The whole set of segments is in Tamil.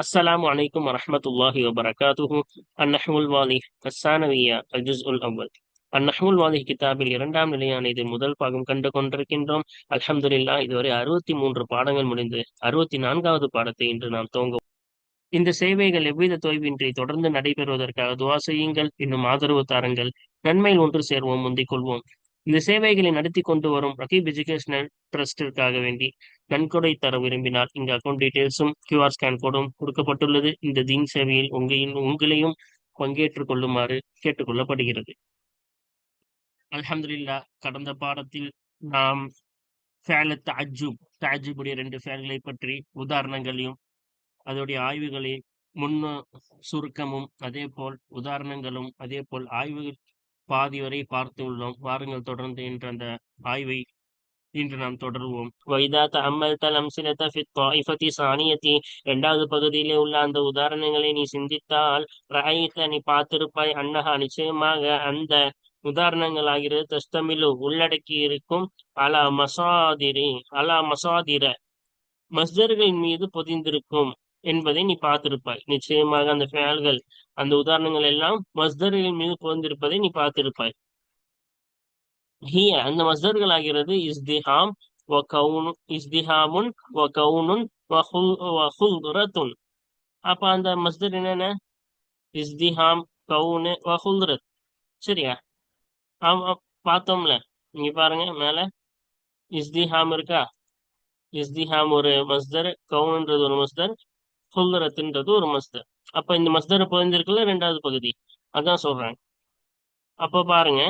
السلام عليكم ورحمة الله وبركاته النحو الواضح الثانوية الجزء الأول النحو الواضح கிதாபில் இரண்டாம் நிலையான இது முதல் பாகம் கண்டு கொண்டிருக்கின்றோம் அல்ஹம்துலில்லா இதுவரை அறுபத்தி மூன்று பாடங்கள் முடிந்து அறுபத்தி நான்காவது பாடத்தை இன்று நாம் துவங்குவோம் இந்த சேவைகள் எவ்வித தொய்வின்றி தொடர்ந்து நடைபெறுவதற்காக துவா செய்யுங்கள் இன்னும் ஆதரவு தாருங்கள் நன்மையில் ஒன்று சேர்வோம் முந்திக் கொள்வோம் இந்த சேவைகளை நடத்தி கொண்டு வரும் ரகீப் எஜுகேஷனல் ட்ரஸ்டிற்காக வேண்டி நன்கொடை தர விரும்பினால் இந்த அக்கௌண்ட் டீடைல்ஸும் கியூஆர் ஸ்கேன் கோடும் கொடுக்கப்பட்டுள்ளது. இந்த தீன் சேவையில் உங்களின் உங்களையும் பங்கேற்றுக் கொள்ளுமாறு கேட்டுக்கொள்ளப்படுகிறது. அலமதுல்லா கடந்த பாடத்தில் நாம் ஃபேல தஜுப் தாஜூபுடைய ரெண்டு ஃபேல்களை பற்றி உதாரணங்களையும் அதோடைய ஆய்வுகளையும் முன்ன சுருக்கமும் அதே போல் உதாரணங்களும் அதே போல் ஆய்வு பாதி வரை பார்த்து உள்ளோம். வாருங்கள் தொடர்ந்து என்ற அந்த ஆய்வை இன்று நாம் தொடர்வோம். வைதா தம்மல் தலம் சிலத்த ஃபித் சாணியத்தி இரண்டாவது பகுதியிலே உள்ள அந்த உதாரணங்களை நீ சிந்தித்தால் ரஹைத்த நீ பார்த்திருப்பாய். அன்னஹா நிச்சயமாக அந்த உதாரணங்கள் ஆகிறது தஸ்தமிலு உள்ளடக்கி இருக்கும் அலா மசாதிரி அலா மசாதிர மஸ்தர்களின் மீது பொதிந்திருக்கும் என்பதை நீ பார்த்திருப்பாய். நிச்சயமாக அந்த ஃபேல்கள் அந்த உதாரணங்கள் எல்லாம் மஸ்தர்களின் மீது புகழ்ந்திருப்பதை நீ பார்த்திருப்பாய். ஹிய அந்த மஸ்தர்கள் ஆகிறது இஸ்திஹாம் வ இஸ் இஸ்திஹாமுன் வ கவுனுன் வஹுல்ரத்துன் அப்ப அந்த மஸ்தர் என்னென்ன? இஸ்திஹாம் கவுனு வஹுல்ரத் சரியா? ஆமா பார்த்தோம்ல. நீங்க பாருங்க மேல. இஸ்திஹாம் இருக்கா? இஸ்திஹாம் ஒரு மஸ்தர் கவுன்ன்றது ஒரு மஸ்தர். ஹுல்ரத்துன்றது ஒரு மஸ்தர் அப்ப இந்த மஸ்தரை புரிஞ்சிருக்குல்ல ரெண்டாவது பகுதி. அதான் சொல்றாங்க அப்ப பாருங்க.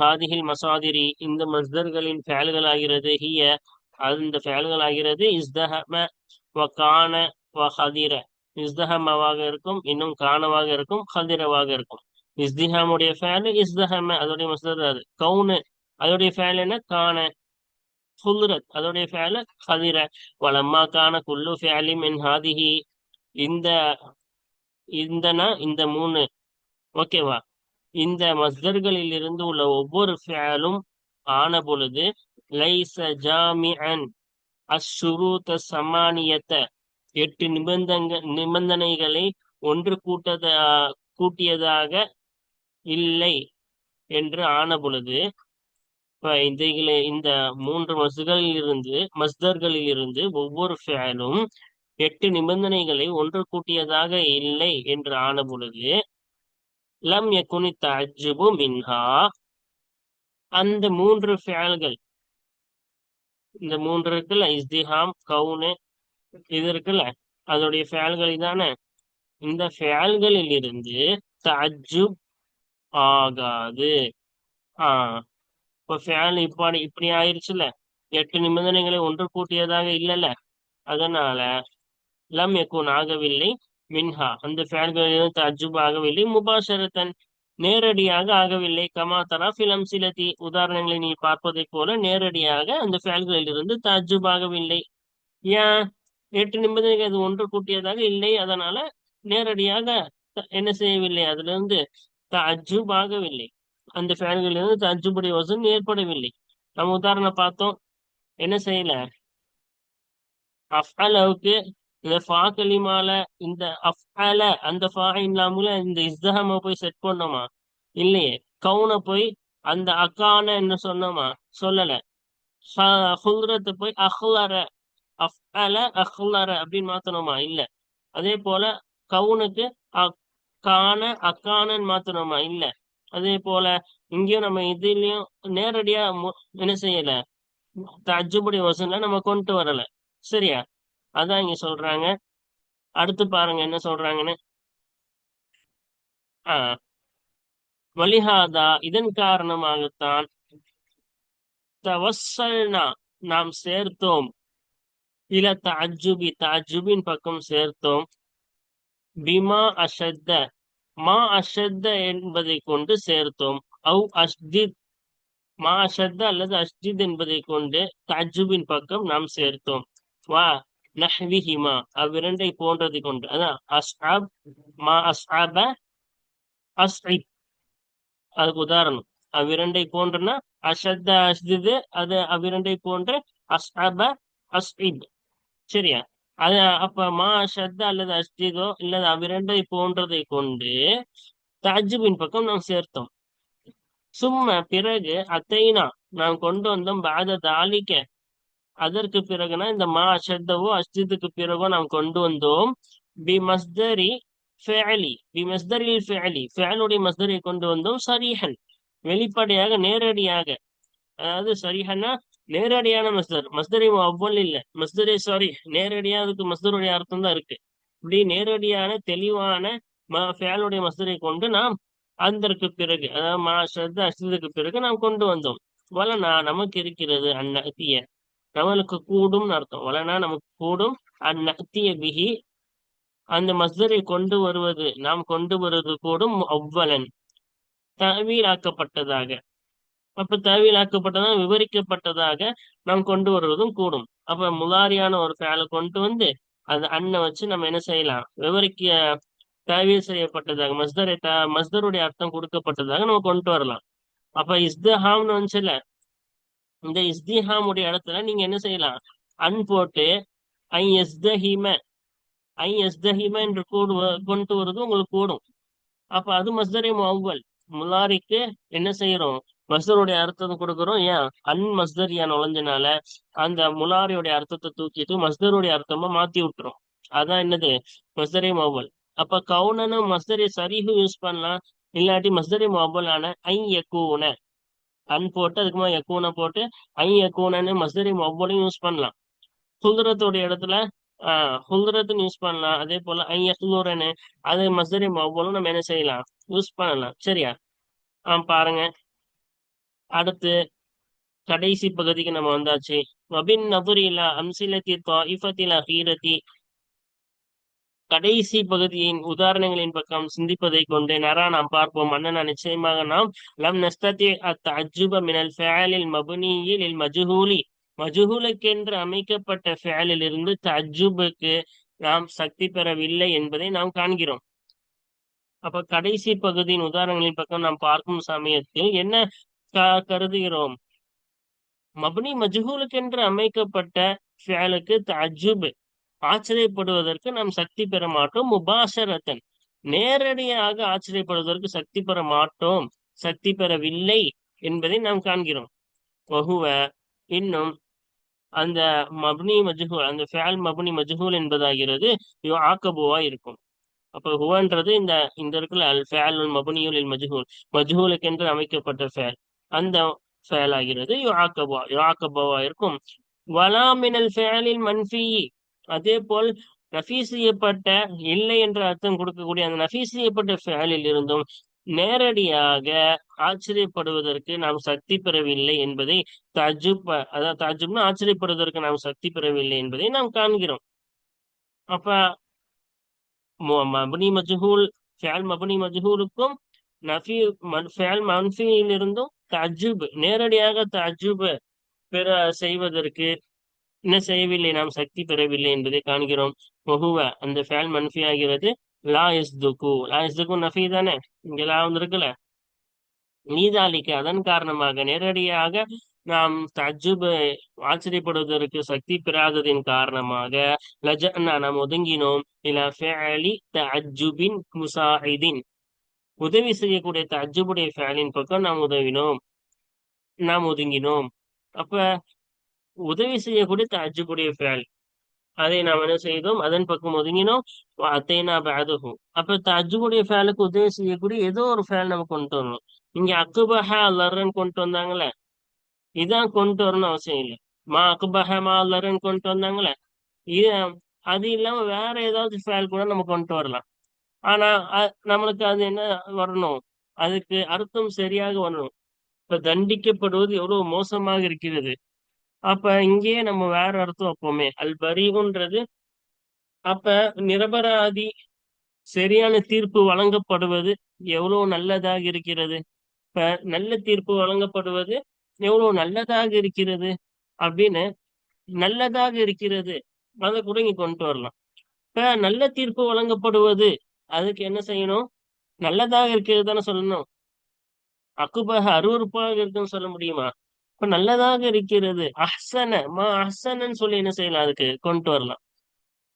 ஹாதிஹில் மசாதிரி. இந்த மஸ்தர்களின் ஃபேல்கள் ஆகிறது ஹிய. அந்த ஃபேல்கள் ஆகிறது இஸ்தஹம வ கான வ ஹதிர. இஸ்தஹமவாக இருக்கும் இன்னும் காணவாக இருக்கும் ஹதிரவாக இருக்கும். இஸ்திஹாமுடைய ஃபேல் இஸ்தஹம. அதோடைய மஸ்தர் அது. கவுனு. அதோடைய ஃபேல் என்ன? காண ஹுல்ரத் அதோடைய ஃபேல ஹதிர வலம்மா கான குல்லு ஃபேலி மின் ஹாதிஹி. இந்த இந்தனா இந்த மூணு. ஓகேவா? இந்த மஸ்தர்களில் இருந்து உள்ள ஒவ்வொரு ஃபேலும் ஆன பொழுது லைச ஜாமிஅன் அஸ்ருத சமானியத்த எட்டு நிபந்தங்க நிபந்தனைகளை ஒன்று கூட்டத கூட்டியதாக இல்லை என்று ஆன பொழுது இந்த இந்த மூன்று மஸ்களில் இருந்து மஸ்தர்களில் இருந்து ஒவ்வொரு ஃபேலும் எட்டு நிபந்தனைகளை ஒன்று கூட்டியதாக இல்லை என்று ஆன பொழுது லம் எக்குனி தஜுபு மின்ஹா. அந்த மூன்று ஃபேல்கள் இந்த மூன்று இருக்குல்ல இஸ்திஹாம் கவுனு இது இருக்குல்ல அதோடைய ஃபேல்கள் தானே இந்த ஃபேல்களில் இருந்து தஜுப் ஆகாது. ஆஹ் இப்போ ஃபேன் இப்படி இப்படி ஆயிடுச்சுல எட்டு நிபந்தனைகளை ஒன்று கூட்டியதாக இல்லைல்ல அதனால லம் எக்கூன் ஆகவில்லை. மின்ஹா அந்த ஃபேன்களிலிருந்து அஜுப் ஆகவில்லை. முபாஷரத்தன் நேரடியாக ஆகவில்லை. கமாத்தரா பிலம் சிலதி உதாரணங்களை நீ பார்ப்பதை போல நேரடியாக அந்த ஃபேன்களில் இருந்து தஜுப் ஆகவில்லை. ஏன்? எட்டு நிபந்தனைகள் அது ஒன்று கூட்டியதாக இல்லை. அதனால நேரடியாக என்ன செய்யவில்லை. அதுல இருந்து தஜுப் ஆகவில்லை. அந்த ஃபேன்களில் இருந்து தஜுபுடைய வசன் ஏற்படவில்லை. நம்ம உதாரணம் பார்த்தோம். என்ன செய்யல? அஃபலவுக்கு இந்த ஃபா கலிமால இந்த அஃஅல அந்த ஃபா இல்லாமல இந்த இஸ்தஹம போய் செட் பண்ணோமா? இல்லையே. கவுன போய் அந்த அக்கான என்ன சொன்னோமா? சொல்லல. ஹுல்ரத்தை போய் அஹ்லர அஃஅல அஹ்லர அப்படின்னு மாத்தணுமா? இல்ல. அதே போல கவுனுக்கு அக்கான அக்கானன்னு மாத்தணுமா? இல்ல. அதே போல இங்கேயும் நம்ம இதுலயும் நேரடியா என்ன செய்யல. தஜுபுடைய வசூல நம்ம கொண்டு வரல. சரியா? அதான் இங்க சொல்றாங்க. அடுத்து பாருங்க என்ன சொல்றாங்கன்னு. ஆஹ் வலிஹாதா இதன் காரணமாகத்தான் தவசல்னா நாம் சேர்த்தோம். இல தாஜுபி தாஜுபின் பக்கம் சேர்த்தோம். பிமா அஷத்த மா அஷத்த என்பதை கொண்டு சேர்த்தோம். அவு அஷ்தித் மா அஷத்த அல்லது அஷ்தித் என்பதை கொண்டு தஜுபின் பக்கம் நாம் சேர்த்தோம். வா நஹ்விஹிமா அவ்விரண்டை போன்றது கொண்டு. அதான் அஸ்ஆப் மா அஸ்ஆப அஸ்இப் அதுக்கு உதாரணம். அவ்விரண்டை போன்றனா அஷத்த அஷ்திது அது அவ்விரண்டை போன்ற அஸ்ஆப அஸ்இப் சரியா? அது அப்ப மா ஷத் அல்லது அஷ்டிகோ இல்லது அவ்விரண்டை போன்றதை கொண்டு தஜிபின் பக்கம் நாம் சேர்த்தோம். சும்மா பிறகு அத்தைனா நாம் கொண்டு வந்தோம் பாத தாலிக்க. அதற்கு பிறகுனா இந்த மா அஷத்தவோ அஸ்திதுக்கு பிறகோ நாம் கொண்டு வந்தோம். பி மஸ்தரி ஃபேலி பி மஸ்தரில் ஃபேலி. ஃபேலுடைய மஸ்தரியை கொண்டு வந்தோம். சரிஹன் வெளிப்படையாக நேரடியாக. அதாவது சரிஹன்னா நேரடியான மஸ்தர். மஸ்தரி அவ்வளவு இல்ல. மஸ்தரே சாரி நேரடியா அதுக்கு மஸ்தருடைய அர்த்தம் தான் இருக்கு. இப்படி நேரடியான தெளிவான ஃபேலுடைய மஸ்தரை கொண்டு நாம் அதற்கு பிறகு அதாவது மா ஸ்ரத்த பிறகு நாம் கொண்டு வந்தோம். வலனா நமக்கு இருக்கிறது அந்நகத்திய நம்மளுக்கு கூடும் அர்த்தம். வலனா நமக்கு கூடும் அந்நகத்திய பிகி அந்த மஸ்தரை கொண்டு வருவது நாம் கொண்டு வருவது கூடும் அவ்வளன் தவீலாக்கப்பட்டதாக. அப்ப தவீலாக்கப்பட்டதாக விவரிக்கப்பட்டதாக நாம் கொண்டு வருவதும் கூடும். அப்ப முலாரியான ஒரு ஃபேலை கொண்டு வந்து அது அண்ணை வச்சு நம்ம என்ன செய்யலாம்? விவரிக்க தேவை செய்யப்பட்டதாக மஸ்தரை த மஸ்தருடைய அர்த்தம் கொடுக்கப்பட்டதாக நம்ம கொண்டு வரலாம். அப்ப இஸ்தஹாம்னு வந்துச்சுல இந்த இஸ்திஹாமுடைய இடத்துல நீங்க என்ன செய்யலாம்? அன் போட்டு ஐ எஸ்தஹிம ஐ எஸ்தஹிம என்று கூடு கொண்டு வருது உங்களுக்கு கூடும். அப்ப அது மஸ்தரை அவ்வல். முலாரிக்கு என்ன செய்யறோம்? மஸ்தருடைய அர்த்தத்தை கொடுக்குறோம் ஏன்? அன் மஸ்தரியா நுழைஞ்சனால அந்த முலாரியுடைய அர்த்தத்தை தூக்கிட்டு மஸ்தருடைய அர்த்தமா மாத்தி விட்டுரும். அதான் என்னது? மஸ்தரே மௌவல் அப்ப கவுனனு மஸ்தரி சரிஹு யூஸ் பண்ணலாம் இல்லாட்டி மஸ்தரி மௌவலான ஐ எக்கூன அன் போட்டு அதுக்குமா யக்கூன போட்டு ஐ எக்கூனன்னு மஸ்தரி மௌவலையும் யூஸ் பண்ணலாம். குதிரத்துடைய இடத்துல ஆஹ் ஹுல்ரத்துன்னு யூஸ் பண்ணலாம். அதே போல ஐ யஹ்லூரன்னு அது மஸ்தரி மௌவலும் நம்ம என்ன செய்யலாம்? யூஸ் பண்ணலாம். சரியா? ஆஹ் பாருங்க. அடுத்து கடைசி பகுதிக்கு நம்ம வந்தாச்சு. வபின் நதுரிலா அம்சிலத்தி தாயிஃபத்தில் அஹீரத்தி கடைசி பகுதியின் உதாரணங்களின் பக்கம் சிந்திப்பதை கொண்டு நரா நாம் பார்ப்போம். அண்ணனா நிச்சயமாக நாம் லம் நஸ்தத்தி அத் அஜுப மினல் ஃபேலில் மபுனியில் இல் மஜுஹூலி. மஜுஹூலுக்கென்று அமைக்கப்பட்ட ஃபேலில் இருந்து தஜுபுக்கு நாம் சக்தி பெறவில்லை என்பதை நாம் காண்கிறோம். அப்ப கடைசி பகுதியின் உதாரணங்களின் பக்கம் நாம் பார்க்கும் சமயத்தில் என்ன கருதுகிறோம். மபுனி மஜ்ஹூலுக்கென்று அமைக்கப்பட்ட ஃபேலுக்கு தஜுப் ஆச்சரியப்படுவதற்கு நாம் சக்தி பெற மாட்டோம். முபாஷரத்தன் நேரடியாக ஆச்சரியப்படுவதற்கு சக்தி பெற மாட்டோம். சக்தி பெறவில்லை என்பதை நாம் காண்கிறோம். வகுவ இன்னும் அந்த மப்னி மஜ்ஹூல் அந்த ஃபேல் மப்னி மஜ்ஹூல் என்பதாகிறது ஆக்கபுவா இருக்கும். அப்போ ஹுவன்றது இந்த இந்த இருக்குல்ல அல் ஃபேல் மபுனியுல் மஜ்ஹூல். மஜ்ஹூலுக்கு என்று அமைக்கப்பட்ட ஃபேல் அந்த ஃபேல் ஆகிறது யுஆக்கபா யுஆக்கபவா இருக்கும். வலாமினல் ஃபேலில் மன்ஃபி. அதே போல் நஃபீஸ் செய்யப்பட்ட இல்லை என்ற அர்த்தம் கொடுக்கக்கூடிய அந்த நஃபீஸ் செய்யப்பட்ட ஃபேலில் இருந்தும் நேரடியாக ஆச்சரியப்படுவதற்கு நாம் சக்தி பெறவில்லை என்பதை தஜுப் அதாவது தஜுப்னா ஆச்சரியப்படுவதற்கு நாம் சக்தி பெறவில்லை என்பதை நாம் காண்கிறோம். அப்ப மபுனி மஜ்ஹூல் ஃபேல் மபுனி மஜ்ஹூலுக்கும் நஃபி ஃபேல் மன்ஃபியிலிருந்தும் தஜுப் நேரடியாக தஜுப் பெற செய்வதற்கு என்ன செய்யவில்லை? நாம் சக்தி பெறவில்லை என்பதை காண்கிறோம். மொஹுவ அந்த ஃபேல் மன்ஃபி ஆகிறது லா இஸ் துக்கு லா இஸ் துக்கு நஃபி தானே? இங்க லா வந்திருக்குல்ல நீதாலிக்கு அதன் காரணமாக நேரடியாக நாம் தஜுப ஆச்சரியப்படுவதற்கு சக்தி பெறாததின் காரணமாக லஜன்னா நாம் ஒதுங்கினோம். இல்ல ஃபேலி தஜுபின் முசாஹிதின். உதவி செய்யக்கூடிய தஜுபுடைய ஃபேலின் பக்கம் நாம் உதவினோம். நாம் ஒதுங்கினோம். அப்ப உதவி செய்யக்கூடிய தஜுபுடைய ஃபேல் அதை நாம் என்ன செய்தோம்? அதன் பக்கம் ஒதுங்கினோம். அத்தைனா பேதகும் அப்ப தஜுபுடைய ஃபேலுக்கு உதவி செய்யக்கூடிய ஏதோ ஒரு ஃபேல் நம்ம கொண்டு வரணும். இங்க அக்குபஹா அல்லர்ன்னு கொண்டு வந்தாங்களே. இதான் கொண்டு வரணும் அவசியம் இல்லை. மா அக்குபஹா மா அல்லர்ன்னு கொண்டு வந்தாங்களே. இது அது இல்லாம வேற ஏதாவது ஃபேல் கூட நம்ம கொண்டு வரலாம். ஆனா நம்மளுக்கு அது என்ன வரணும்? அதுக்கு அர்த்தம் சரியாக வரணும். இப்ப தண்டிக்கப்படுவது எவ்வளவு மோசமாக இருக்கிறது. அப்ப இங்கேயே நம்ம வேற அர்த்தம் வைப்போமே. அல் பரீகுன்றது அப்ப நிரபராதி சரியான தீர்ப்பு வழங்கப்படுவது எவ்வளவு நல்லதாக இருக்கிறது? இப்ப நல்ல தீர்ப்பு வழங்கப்படுவது எவ்வளவு நல்லதாக இருக்கிறது? அப்படின்னு நல்லதாக இருக்கிறது. அதை கூட இங்க கொண்டு வரலாம். இப்ப நல்ல தீர்ப்பு வழங்கப்படுவது அதுக்கு என்ன செய்யணும்? நல்லதாக இருக்கிறது தானே சொல்லணும். அக்குபாக அருவறுப்பாக இருக்குன்னு சொல்ல முடியுமா? இப்ப நல்லதாக இருக்கிறது. அஹ்சன மா அஹ்சனன்னு சொல்லி என்ன செய்யலாம்? அதுக்கு கொண்டு வரலாம்.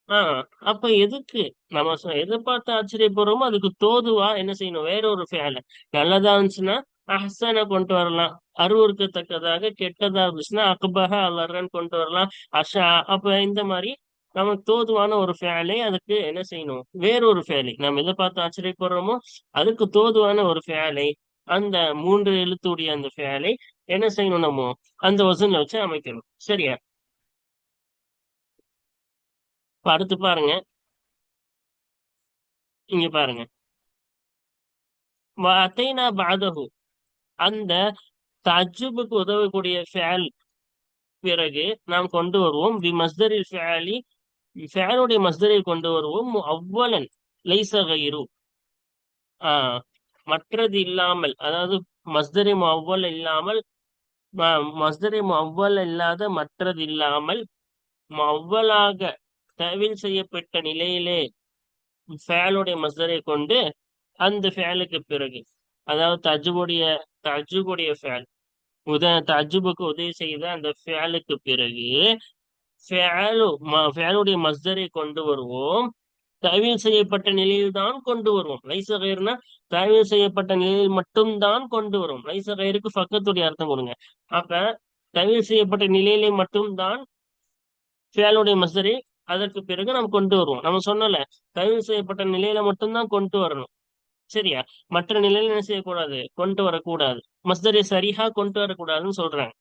ஆஹ் அப்ப எதுக்கு நம்ம சொ- எதை பார்த்து ஆச்சரியப்படுறோமோ அதுக்கு தோதுவா என்ன செய்யணும்? வேற ஒரு ஃபேல நல்லதா இருந்துச்சுன்னா அஹ்சனை கொண்டு வரலாம். அருவறுக்கத்தக்கதாக கெட்டதா இருந்துச்சுன்னா அக்பஹ அலர்ன்னு கொண்டு வரலாம். அஷா அப்ப இந்த மாதிரி நமக்கு தோதுவான ஒரு ஃபேலை அதுக்கு என்ன செய்யணும்? வேறொரு ஃபேலை நம்ம எதை பார்த்து ஆச்சரியப்படுறோமோ அதுக்கு தோதுவான ஒரு ஃபேலை அந்த மூன்று எழுத்துடைய அந்த ஃபேலை என்ன செய்யணும் நம்ம? அந்த வசன்ல வச்சு அமைக்கணும். சரியா? இப்ப அடுத்து பாருங்க. இங்க பாருங்க. அத்தைனா பாதகு அந்த தஜுபுக்கு உதவக்கூடிய ஃபேல் பிறகு நாம் கொண்டு வருவோம். வி மஸ்தரில் ஃபேலி ஃபேனுடைய மஸ்தரை கொண்டு வருவோம். அவ்வளன் லைச கயிறு. ஆஹ் மற்றது இல்லாமல் அதாவது மஸ்தரி அவ்வல் இல்லாமல் ம- மஸ்தரி அவ்வல் இல்லாத மற்றது இல்லாமல் அவ்வலாக தவில் செய்யப்பட்ட நிலையிலே ஃபேலுடைய மஸ்தரை கொண்டு அந்த ஃபேலுக்கு பிறகு அதாவது தஜுபுடைய தஜுபுடைய ஃபேல் உத தஜுபுக்கு உதவி செய்த அந்த ஃபேலுக்கு பிறகு ஃபேலுடைய மஸ்தரை கொண்டு வருவோம். தவில் செய்யப்பட்ட நிலையில் தான் கொண்டு வருவோம். லைச கயிறுனா தவில் செய்யப்பட்ட நிலையில் மட்டும்தான் கொண்டு வரும் லைச கயிறுக்கு பக்கத்துடைய அர்த்தம் கொடுங்க. அப்ப தவில் செய்யப்பட்ட நிலையிலே மட்டும்தான் ஃபேலுடைய மஸ்தரை அதற்கு பிறகு நம்ம கொண்டு வருவோம். நம்ம சொன்னல தவில் செய்யப்பட்ட நிலையில மட்டும்தான் கொண்டு வரணும். சரியா? மற்ற நிலையில என்ன செய்யக்கூடாது? கொண்டு வரக்கூடாது. மஸ்தரை சரியா கொண்டு வரக்கூடாதுன்னு சொல்றாங்க.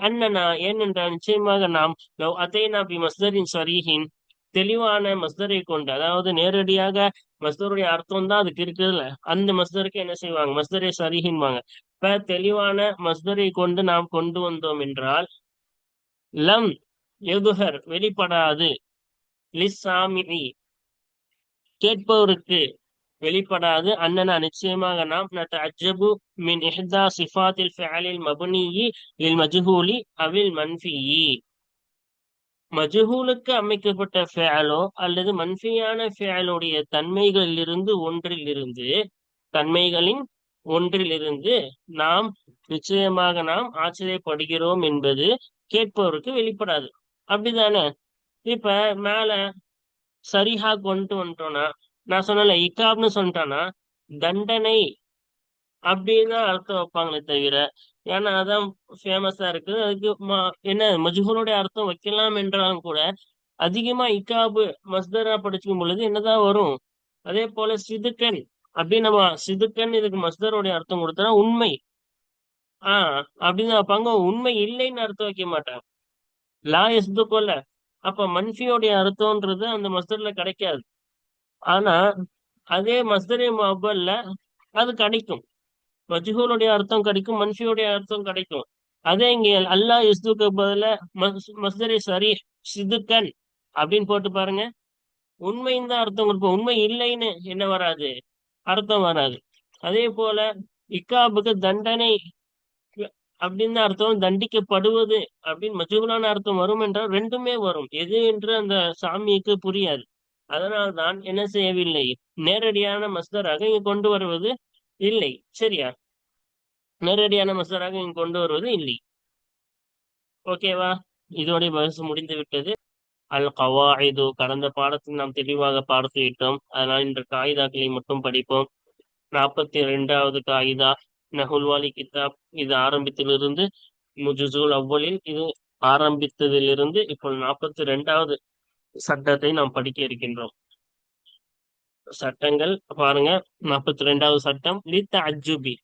அண்ணனா ஏனென்றால் நிச்சயமாக நாம் லவ் அதைனா பி மஸ்தரின் சரிஹின் தெளிவான மஸ்தரை கொண்டு அதாவது நேரடியாக மஸ்தருடைய அர்த்தம் தான் அதுக்கு இருக்குதுல்ல அந்த மஸ்தருக்கு என்ன செய்வாங்க? மஸ்தரை சரிஹின்வாங்க இப்ப தெளிவான மஸ்தரை கொண்டு நாம் கொண்டு வந்தோம் என்றால் லம் எதுகர் வெளிப்படாது. லிஸ்ஸாமிஇ கேட்பவருக்கு வெளிப்படாது. அண்ணனா நிச்சயமாக நாம் நத்தஅஜ்ஜபு மின் இஹ்தா சிஃபாத்தில் ஃபிஅலில் மபுனியி இல் மஜ்ஹூலி அவில் மன்ஃபியி. மஜ்ஹூலுக்கு அமைக்கப்பட்ட ஃபேலோ அல்லது மன்ஃபியான ஃபிஅலுடைய தன்மைகளிலிருந்து ஒன்றிலிருந்து தன்மைகளின் ஒன்றிலிருந்து நாம் நிச்சயமாக நாம் ஆச்சரியப்படுகிறோம் என்பது கேட்பவருக்கு வெளிப்படாது. அப்படிதானே? இப்ப மேல சரிஹா கொண்டு வந்துட்டோம்னா நான் சொன்னல இக்காப்னு சொல்லிட்டான்னா தண்டனை அப்படின்னு தான் அர்த்தம் வைப்பாங்களே தவிர ஏன்னா அதான் ஃபேமஸா இருக்கு அதுக்கு என்ன மஜ்ஹூலுடைய அர்த்தம் வைக்கலாம் என்றாலும் கூட அதிகமா இக்காபு மஸ்தரா படிச்சுக்கும் பொழுது என்னதான் வரும்? அதே போல சிதுக்கன் அப்படின்னு நம்ம சிதுக்கன் இதுக்கு மஸ்தருடைய அர்த்தம் கொடுத்தா உண்மை. ஆஹ் அப்படின்னு வைப்பாங்க. உண்மை இல்லைன்னு அர்த்தம் வைக்க மாட்டாங்க. லா எஸ்துக்கொல்ல அப்ப மன்ஃபியோடைய அர்த்தம்ன்றது அந்த மஸ்தர்ல கிடைக்காது. ஆனா அதே மஸ்தரே மொபல்ல அது கிடைக்கும். மஜ்ஹூலுடைய அர்த்தம் கிடைக்கும் மனுஷியுடைய அர்த்தம் கிடைக்கும். அதே இங்க அல்லாஹ் இஸ்துக்கு பதிலா மஸ் மஸ்தரே சரி சிதுக்கன் அப்படின்னு போட்டு பாருங்க. உண்மைன்னு தான் அர்த்தம் கொடுப்போம். உண்மை இல்லைன்னு என்ன வராது? அர்த்தம் வராது. அதே போல இக்காபுக்கு தண்டனை அப்படின்னு அர்த்தம். தண்டிக்கப்படுவது அப்படின்னு மஜ்ஹூலான அர்த்தம் வரும் என்றால் ரெண்டுமே வரும். எது என்று அந்த சாமிக்கு புரியாது. அதனால் தான் என்ன செய்யவில்லை. நேரடியான மஸ்தராக இங்கு கொண்டு வருவது இல்லை. சரியா? நேரடியான மஸ்தராக இங்கு கொண்டு வருவது இல்லை. ஓகேவா இதோடைய பஸ் முடிந்து விட்டது அல் கவாயிது கடந்த பாடத்தில் நாம் தெளிவாக பார்த்து விட்டோம் அதனால் இன்று காயிதாக்களை மட்டும் படிப்போம். நாற்பத்தி இரண்டாவது காயிதா நகுல்வாலி கிதாப். இது ஆரம்பித்திலிருந்து முஜுசூல் அவ்வளில் இது ஆரம்பித்ததிலிருந்து இப்போ நாற்பத்தி ரெண்டாவது சட்டத்தை நாம் படிக்க இருக்கின்றோம். சட்டங்கள் பாருங்க நாற்பத்தி ரெண்டாவது சட்டம் லி தஜுபி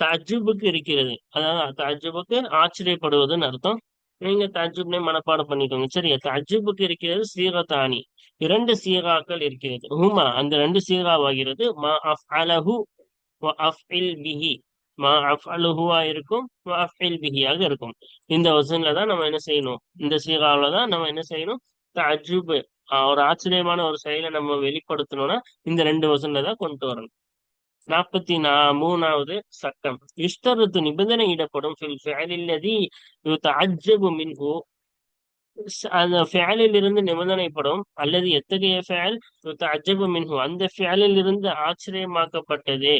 தஜுபுக்கு இருக்கிறது. அதாவது தஜுபுக்கு ஆச்சரியப்படுவதுன்னு அர்த்தம். நீங்க தஜுப்னே மனப்பாடம் பண்ணிக்கோங்க. சரியா? தஜுபுக்கு இருக்கிறது சீகத்தானி இரண்டு சீகாக்கள் இருக்கிறது. ஹுமா அந்த ரெண்டு சீகாவாகிறது. மா அஃப் அலஹு அஃபில் பிஹி மா அஃப் அலுஹுவா இருக்கும் அஃபில் பிஹியாக இருக்கும். இந்த வசனில் தான் நம்ம என்ன செய்யணும்? இந்த சீகாவில தான் நம்ம என்ன செய்யணும்? தஜுபு ஒரு ஆச்சரியமான ஒரு செயலை நம்ம வெளிப்படுத்தணும்னா இந்த ரெண்டு வசன்ல தான் கொண்டு வரணும். நாற்பத்தி நா மூணாவது சட்டம் இஷ்டருத்து நிபந்தனை இடப்படும் ஃபேலில்லதி மின்ஹு அந்த ஃபேலில் இருந்து நிபந்தனைப்படும். அல்லது எத்தகைய ஃபேல் அஜபு மின்ஹு அந்த ஃபேலில் இருந்து ஆச்சரியமாக்கப்பட்டது.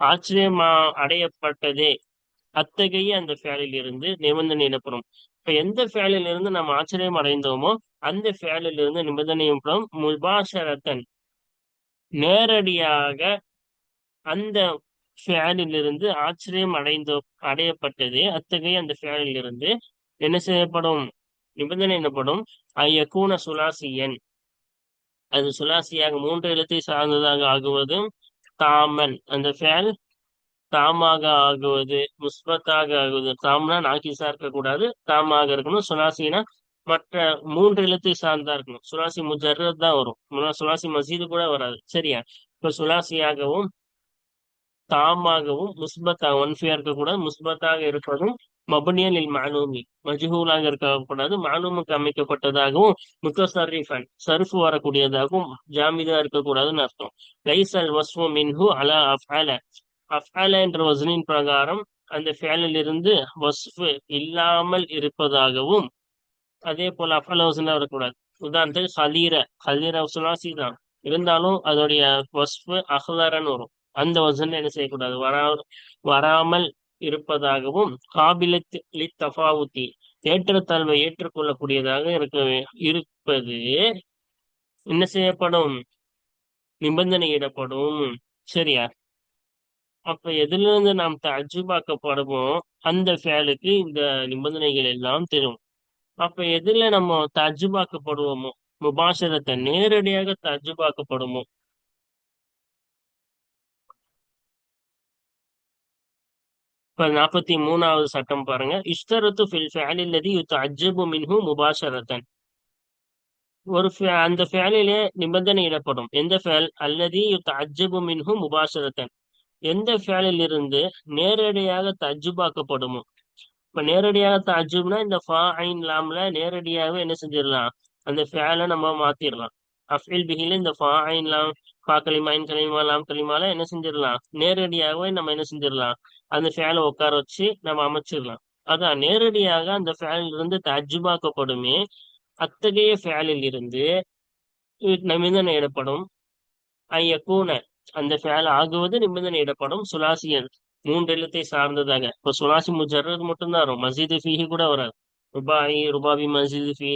ஆச்சரியமா அடையப்பட்டது. அத்தகைய அந்த ஃபேலில் இருந்து நிபந்தனை எனப்படும். இப்ப எந்த ஃபேலில் இருந்து நாம் ஆச்சரியம் அடைந்தோமோ அந்த ஃபேலில் இருந்து நிபந்தனை எனப்படும் முபாஷரத்தன். நேரடியாக அந்த ஃபேலில் இருந்து ஆச்சரியம் அடைந்தோ அடையப்பட்டது அத்தகைய அந்த ஃபேலில் இருந்து என்ன செய்யப்படும்? நிபந்தனை எனப்படும். ஐயக்கூன சுலாசியன். அது சுலாசியாக மூன்று எழுத்தை சார்ந்ததாக ஆகுவதும் தாமன். அந்த ஃபேல் தாமாக ஆகுவது முஸ்பத்தாக ஆகுவது. தாம்னா நாக்கிசா இருக்கக்கூடாது தாமாக இருக்கணும். சுனாசினா மற்ற மூன்று எழுத்தை சார்ந்தா இருக்கணும். சுலாசி முஜர்ரத் தான் வரும். சுலாசி மசீது கூட வராது. சரியா? இப்ப சுலாசியாகவும் தாமாகவும் முஸ்பத்தாக ஒன்ஃபியா இருக்கக்கூடாது முஸ்பத்தாக இருப்பதும் மபனியல் இல் மானூமி மஜ்ஹூலாக இருக்கக்கூடாது மானூமுக்கு அமைக்கப்பட்டதாகவும் முத்தசரிஃபன் சருஃபு வரக்கூடியதாகவும் ஜாமிதா இருக்கக்கூடாதுன்னு அர்த்தம். லைசல் வஸ்வ மின்ஹு அலா அஃபால அஃபால என்ற வசனின் பிரகாரம் அந்த ஃபேலில் இருந்து இல்லாமல் இருப்பதாகவும் அதே போல அஃபால வசனா வரக்கூடாது. உதாரணத்துக்கு ஹலீர ஹலீர சுலாசி தான் இருந்தாலும் அதோடைய வசுஃபு அஹ்லரன்னு வரும். அந்த வசன் என்ன செய்யக்கூடாது? வரா வராமல் இருப்பதாகவும் காபிலத் தஃபாவுத்தி ஏற்றத்தாழ்வை ஏற்றுக்கொள்ளக்கூடியதாக இருக்க இருப்பது என்ன செய்யப்படும்? நிபந்தனையிடப்படும். சரியா? அப்ப எதுல இருந்து நாம் தஜுபாக்கப்படுமோ அந்த ஃபேலுக்கு இந்த நிபந்தனைகள் எல்லாம் தெரியும் அப்ப எதுல நம்ம தஜுபாக்கப்படுவோமோ முபாசரத்தை நேரடியாக தஜுபாக்கப்படுமோ இப்ப நாற்பத்தி மூணாவது சட்டம் பாருங்க. இஷ்டரத்து ஃபில் ஃபேல் இல்லதி யுத்தஅஜ்ஜபு மின்ஹு முபாஷரத்தன். ஒரு அந்த ஃபேலிலே நிபந்தனை இடப்படும். எந்த ஃபேல்? அல்லது யுத்தஅஜ்ஜபு மின்ஹு முபாஷரத்தன். எந்த ஃபேலில் இருந்து நேரடியாக தஜுபாக்கப்படுமோ இப்ப நேரடியாக தஜுப்னா இந்த ஃபா ஐன் லாம்ல நேரடியாகவே என்ன செஞ்சிடலாம்? அந்த ஃபேலை நம்ம மாத்திரலாம் அஃபில் பிகில இந்த ஃபா ஐன் லாம் ஃபா கலிமா ஐன் கலிமா லாம் கலிமால என்ன செஞ்சிடலாம்? நேரடியாகவே நம்ம என்ன செஞ்சிடலாம்? அந்த ஃபேலை உட்கார வச்சு நம்ம அமைச்சிடலாம். அதான் நேரடியாக அந்த ஃபேலில் இருந்து தஜுபாக்கப்படுமே அத்தகைய ஃபேலில் இருந்து நிபந்தனை இடப்படும்? ஐயக்கூன. அந்த ஃபேல் ஆகுவது நிபந்தனை இடப்படும். சுலாசியன் மூன்று எழுத்தை சார்ந்ததாக. இப்ப சுலாசி முஜர்றது மட்டும்தான் வரும். மசீது ஃபீஹி கூட வராது. ருபாயி ருபாபி மசீது ஃபீ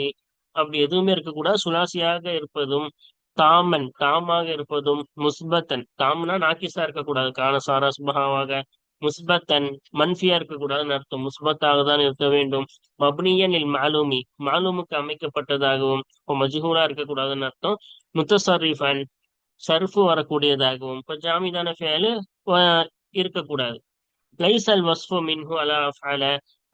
அப்படி எதுவுமே இருக்கக்கூடாது. சுலாசியாக இருப்பதும் தாமன் தாமாக இருப்பதும் முஸ்பத்தன். தாம்னா நாக்கிசா இருக்கக்கூடாது. கான சாரா சுபகாவாக முஸ்பத்தன் மன்ஃபியா இருக்கக்கூடாதுன்னு அர்த்தம். முஸ்பத்தாக தான் இருக்க வேண்டும். மப்னியனில் இல் மாலூமி. மாலூமுக்கு அமைக்கப்பட்டதாகவும் இப்போ மஜ்ஹூலா இருக்கக்கூடாதுன்னு அர்த்தம். முத்தசரீஃபன் சர்ஃபு வரக்கூடியதாகவும் இப்போ ஜாமிதான ஃபேலு இருக்கக்கூடாது. லைசல் வஸ்ஃபு மின்ஹு அலா அஃபால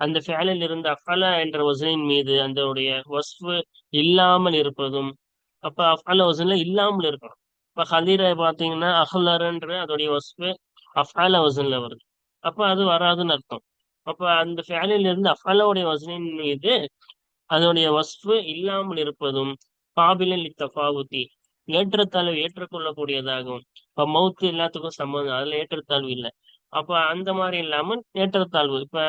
அந்த ஃபேலில் இருந்த அஃபலா என்ற வசனின் மீது அதனுடைய வஸ்ஃபு இல்லாமல் இருப்பதும் அப்ப அஃபல வசனில் இல்லாமல் இருக்கணும். இப்போ ஹதீரை பாத்தீங்கன்னா அஹ்லர்ன்ற அதோடைய வஸ்ஃபு அஃபால வசனில் வருது. அப்ப அது வராதுன்னு அர்த்தம். அப்ப அந்த ஃபேலில் இருந்து அஃபலோடைய வசனின் மீது அதனுடைய வஸ்ஃபு இல்லாமல் இருப்பதும் காபிலில் இத்தஃபாவுத்தி ஏற்றத்தாழ்வு ஏற்றுக்கொள்ளக்கூடியதாகும் இப்ப மவுத்து எல்லாத்துக்கும் சம்பந்தம் அதுல ஏற்றத்தாழ்வு இல்லை. அப்ப அந்த மாதிரி இல்லாம ஏற்றத்தாழ்வு இப்ப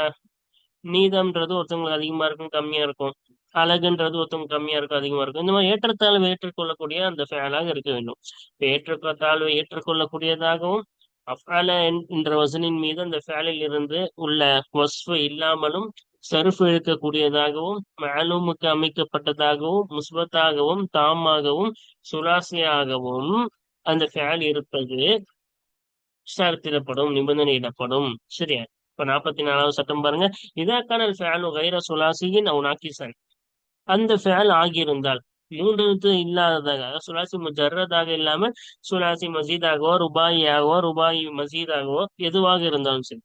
நீதம்ன்றது ஒருத்தவங்களுக்கு அதிகமா இருக்கும் கம்மியா இருக்கும். அழகுன்றது ஒருத்தவங்க கம்மியா இருக்கும் அதிகமா இருக்கும். இந்த மாதிரி ஏற்றத்தாழ்வு ஏற்றுக்கொள்ளக்கூடிய அந்த ஃபேலாக இருக்க வேண்டும். ஏற்றத்தாழ்வு ஏற்றுக்கொள்ளக்கூடியதாகவும் அஃபால என்ற வசனின் மீது அந்த ஃபேலில் இருந்து உள்ள வஸ்ஃபு இல்லாமலும் சருஃபு இழுக்கக்கூடியதாகவும் மேலூமுக்கு அமைக்கப்பட்டதாகவும் முஸ்பத்தாகவும் தாமாகவும் சுலாசியாகவும் அந்த ஃபேல் இருப்பது விசாரித்திடப்படும் நிபந்தனையிடப்படும். சரியா? இப்ப நாற்பத்தி நாலாவது சட்டம் பாருங்க. இதற்கான ஃபேலு கைர சுலாசியின் நாக்கிசன் அந்த ஃபேல் ஆகியிருந்தால் மூன்று இல்லாததாக சுலாசி முஜர்ரதாக இல்லாமல் சுலாசி மசீதாகவோ ருபாயியாகவோ ருபாயி மசீதாகவோ எதுவாக இருந்தாலும் சரி.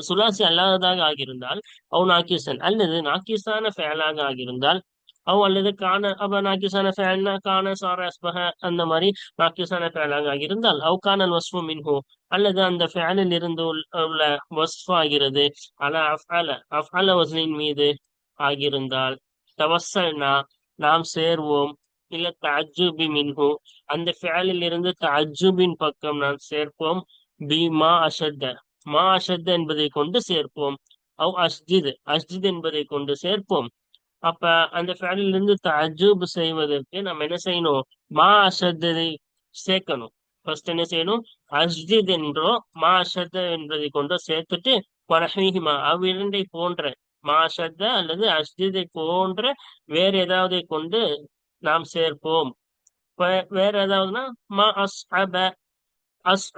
சுலாசி அல்லாததாக ஆகியிருந்தால் அவ் நாக்கிசன் அல்லது நாக்கிசான ஃபேலாக ஆகியிருந்தால் அவ் அல்லது காண அவ நாக்கிசான ஃபேல்னா காண சார அஸ்பக அந்த மாதிரி நாக்கிசான ஃபேலாக ஆகியிருந்தால் அவ் காணல் வஸ்ஃபு மின்ஹோ அல்லது அந்த ஃபேலில் இருந்து உள்ள வஸ்ஃப் ஆகிறது அல அஃப் அல அஃப்ஹாலின் மீது ஆகியிருந்தால் தவசல்னா நாம் சேர்வோம் இல்ல தஜுபி மின்ஹு அந்த ஃபேலில் இருந்து தஜுபின் பக்கம் நாம் சேர்ப்போம் பீமா அஷத்த. மா அஷத் என்பதை கொண்டு சேர்ப்போம். அவ் அஸ்ஜித் அஸ்ஜித் என்பதை கொண்டு சேர்ப்போம். அப்ப அந்த ஃபேலில் தஜூப் செய்வதற்கு நம்ம என்ன செய்யணும்? மா அஷத்தை சேர்க்கணும். ஃபர்ஸ்ட் என்ன செய்யணும்? அஸ்ஜித் என்றோ மா அஷத் என்பதை கொண்டு சேர்த்துட்டு வனஹீஹிமா அவ்விரண்டை போன்ற மாஷத்த அல்லது அஸ்ஜிதை போன்ற வேற ஏதாவது கொண்டு நாம் சேர்ப்போம். வேற ஏதாவதுன்னா மா அஸ் அப அஸ்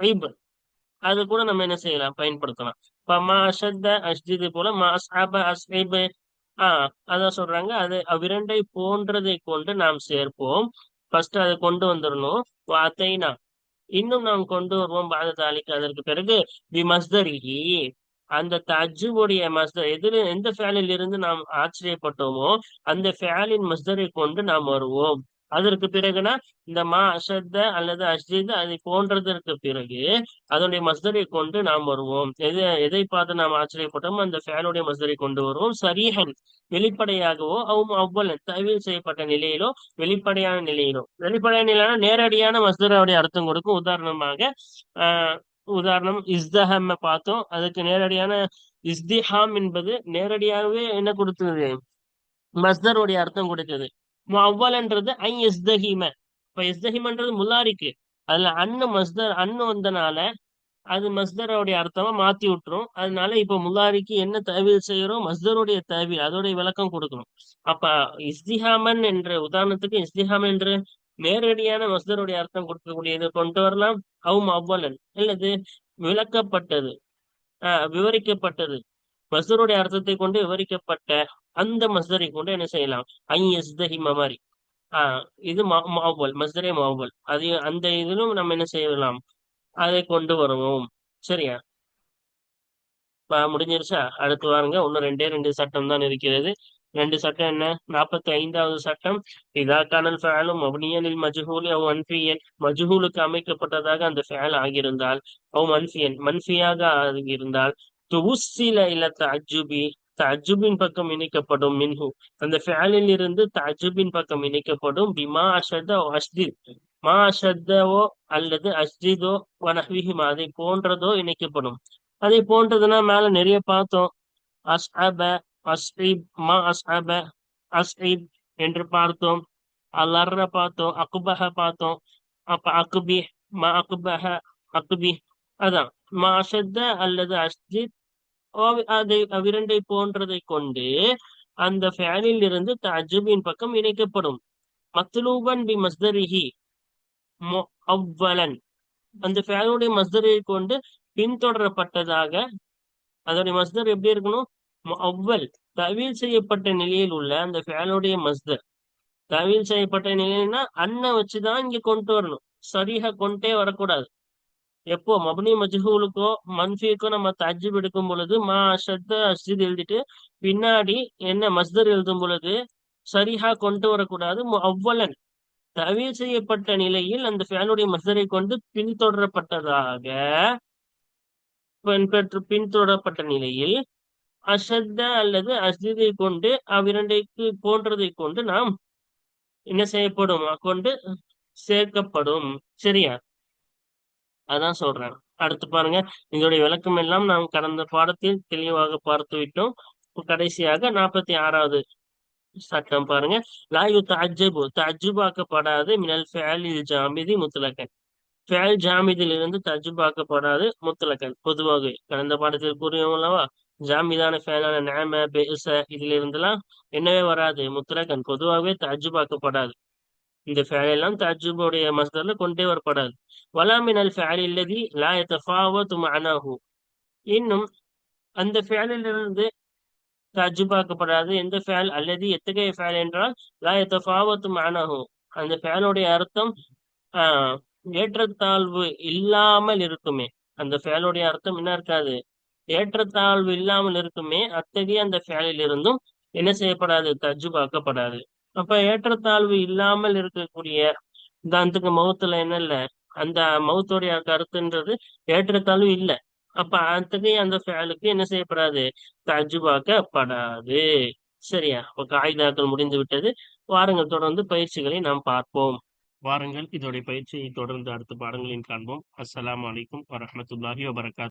அது கூட நம்ம என்ன செய்யலாம்? பயன்படுத்தலாம். இப்ப மா அஷத்த அஸ்ஜிது போல மா அப ஆஹ் அதான் சொல்றாங்க. அது அவ்விரண்டை போன்றதை கொண்டு நாம் சேர்ப்போம். ஃபர்ஸ்ட் அதை கொண்டு வந்துடணும். வாத்தைனா இன்னும் நாம் கொண்டு வருவோம் பாததாலிக்கு அதற்கு பிறகு தி மஸ்தரிகி அந்த தஜுவுடைய மஸ்தர் எதிர எந்த ஃபேலில் இருந்து நாம் ஆச்சரியப்பட்டோமோ அந்த ஃபேலின் மஸ்தரை கொண்டு நாம் வருவோம். அதற்கு பிறகுனா இந்த மா அஷத்த அல்லது அஷ்ஜித் அதை போன்றதற்கு பிறகு அதனுடைய மஸ்தரை கொண்டு நாம் வருவோம். எது எதை பார்த்து நாம் ஆச்சரியப்பட்டோமோ அந்த ஃபேனுடைய மஸ்தரை கொண்டு வருவோம். சரீகன் வெளிப்படையாகவோ அவும் அவ்வளவு தவிர செய்யப்பட்ட நிலையிலோ வெளிப்படையான நிலையிலோ. வெளிப்படையான நிலையான நேரடியான மஸ்தரோடைய அர்த்தம் கொடுக்கும். உதாரணமாக ஆஹ் உதாரணம் இஸ்தஹம் பார்த்தோம். அதுக்கு நேரடியான இஸ்திஹாம் என்பது நேரடியாகவே என்ன கொடுத்தது? மஸ்தருடைய அர்த்தம் கொடுத்தது. அவ்வளன்றது ஐ எஸ்தஹிம இப்ப எஸ்தஹிமன்றது முல்லாரிக்கு. அதுல அண்ணு மஸ்தர் அண்ணு வந்தனால அது மஸ்தரோடைய அர்த்தமா மாத்தி விட்டுரும். அதனால இப்ப முல்லாரிக்கு என்ன தவிர செய்யறோம்? மஸ்தருடைய தவிர அதோடைய விளக்கம் கொடுக்கணும். அப்ப இஸ்திஹாமன் என்ற உதாரணத்துக்கு இஸ்திஹாமன் என்று நேரடியான மஸ்தருடைய அர்த்தம் கொடுக்கக்கூடியது கொண்டு வரலாம். அவும் அவ்வலன் அல்லது விளக்கப்பட்டது. ஆஹ் விவரிக்கப்பட்டது. மசருடைய அர்த்தத்தை கொண்டு விவரிக்கப்பட்ட அந்த மஸ்தரை கொண்டு என்ன செய்யலாம்? ஐ மமாரி. ஆஹ் இது மாவல் மஸ்தரே மாவல் அது அந்த இதிலும் நம்ம என்ன செய்யலாம்? அதை கொண்டு வருவோம். சரியா? முடிஞ்சிருச்சா? அடுத்து வாருங்க. இன்னும் ரெண்டே ரெண்டு சட்டம் தான் இருக்கிறது. ரெண்டு சட்டம் என்ன? நாற்பத்தி ஐந்தாவது சட்டம். இதா கானல் ஃபேலும் மபனியனில் மஜ்ஹூல் அவ் அன்பியன் மஜ்ஹூலுக்கு அமைக்கப்பட்டதாக அந்த ஃபேல் ஆகியிருந்தால் அவ் மன்ஃபியன் மன்ஃபியாக ஆகியிருந்தால் துவுசில இல்ல தஜுபி தஜுபின் பக்கம் இணைக்கப்படும் மின்ஹு. அந்த ஃபேலில் இருந்து தஜுபின் பக்கம் இணைக்கப்படும் பிமா அஷத அஸ்தித் மா அஷத்தவோ அல்லது அஸ்ஜிதோ வனஹ்விஹிமா அதை போன்றதோ இணைக்கப்படும். அதை போன்றதுன்னா மேல நிறைய பார்த்தோம். அஸ்அப அஸ்இப் மா அஸ்அப அஸ்இப் என்று பார்த்தோம். அலர்ர பார்த்தோம் அக்குபஹ பார்த்தோம். அப்ப அக்குபி மா அக்குபஹ அக்குபி அதான். மா அல்லது அஸ்ஜித் அதை அவ்விரண்டை போன்றதை கொண்டு அந்த ஃபேனில் இருந்து தஜுபின் பக்கம் இணைக்கப்படும். மத்லூபன் பி மஸ்தரிஹி அவ்வலன். அந்த ஃபேனுடைய மஸ்தரை கொண்டு பின்தொடரப்பட்டதாக அதனுடைய மஸ்தர் எப்படி இருக்கணும்? அவ்வல். தவீல் செய்யப்பட்ட நிலையில் உள்ள அந்த ஃபேனுடைய மஸ்தர். தவீல் செய்யப்பட்ட நிலையில்னா அன்னை வச்சுதான் இங்க கொண்டு வரணும். சரியா கொண்டே வரக்கூடாது. எப்போ மபனி மஜ்ஹூலுக்கோ மன்ஃபிக்கோ நம்ம தஜிப் எடுக்கும் பொழுது மா அஷத்த அஸ்ஜித் எழுதிட்டு பின்னாடி என்ன மஸ்தர் எழுதும் பொழுது சரியா கொண்டு வரக்கூடாது அவ்வளன். தவீல் செய்யப்பட்ட நிலையில் அந்த ஃபேனுடைய மஸ்தரை கொண்டு பின்தொடரப்பட்டதாக பின்பற்று பின்தொடரப்பட்ட நிலையில் அஷத்த அல்லது அஸ்ஜிதை கொண்டு அவ்விரண்டைக்கு போன்றதை கொண்டு நாம் என்ன செய்யப்படும்? கொண்டு சேர்க்கப்படும். சரியா? அதான் சொல்றேன். அடுத்து பாருங்க. இதோடைய விளக்கம் எல்லாம் நாம் கடந்த பாடத்தில் தெளிவாக பார்த்து விட்டோம் கடைசியாக நாற்பத்தி ஆறாவது சட்டம் பாருங்க. லாயு தஜபு தஜுபாக்கப்படாது. மினல் ஃபேல் ஜாமிதி முத்துலக்கன் ஃபேல் ஜாமிதிலிருந்து தஜுபாக்கப்படாது தஜ்ஜுபாக்கப்படாது முத்துலக்கன் பொதுவாக கடந்த பாடத்தில் கூறியோம் அல்லவா? ஜாமிதான ஃபேலான நேம பெச இதுல இருந்தெல்லாம் என்னவே வராது முத்துலக்கன் பொதுவாகவே தஜுபாக்கப்படாது. இந்த ஃபேல் எல்லாம் தஜ்ஜுபுடைய மஸ்தர்ல கொண்டே வரப்படாது. வலாமினல் ஃபேல் இல்லதி லா யதஃபாவத்து மஅனாஹு. இன்னும் அந்த ஃபேலிலிருந்து தஜுபாக்கப்படாது எந்த ஃபேல் அல்லது எத்தகைய ஃபேல் என்றால் லா யதஃபாவத்து மஅனாஹு. அந்த ஃபேலுடைய அர்த்தம் ஆஹ் ஏற்றத்தாழ்வு இல்லாமல் இருக்குமே. அந்த ஃபேலுடைய அர்த்தம் என்ன இருக்காது? ஏற்றத்தாழ்வு இல்லாமல் இருக்குமே. அத்தகைய அந்த ஃபேலில் இருந்தும் என்ன செய்யப்படாது? தஜுபாக்கப்படாது அப்ப ஏற்றத்தாழ்வு இல்லாமல் இருக்கக்கூடிய உதாரணத்துக்கு மௌத்துல என்ன இல்ல? அந்த மௌத்துடைய கருத்துன்றது ஏற்றத்தாழ்வு இல்லை. அப்ப அத்தகைய அந்த ஃபேலுக்கு என்ன செய்யப்படாது? தஜுபாக்கப்படாது சரியா? இப்ப காகிதாக்கள் முடிந்து விட்டது. வாரங்கள் தொடர்ந்து பயிற்சிகளை நாம் பார்ப்போம். வாரங்கள் இதோடைய பயிற்சியை தொடர்ந்து அடுத்த பாடங்களில் காண்போம். அஸ்லாம் அலைக்கும் வரமத்துல்லாஹி வபரகாத்.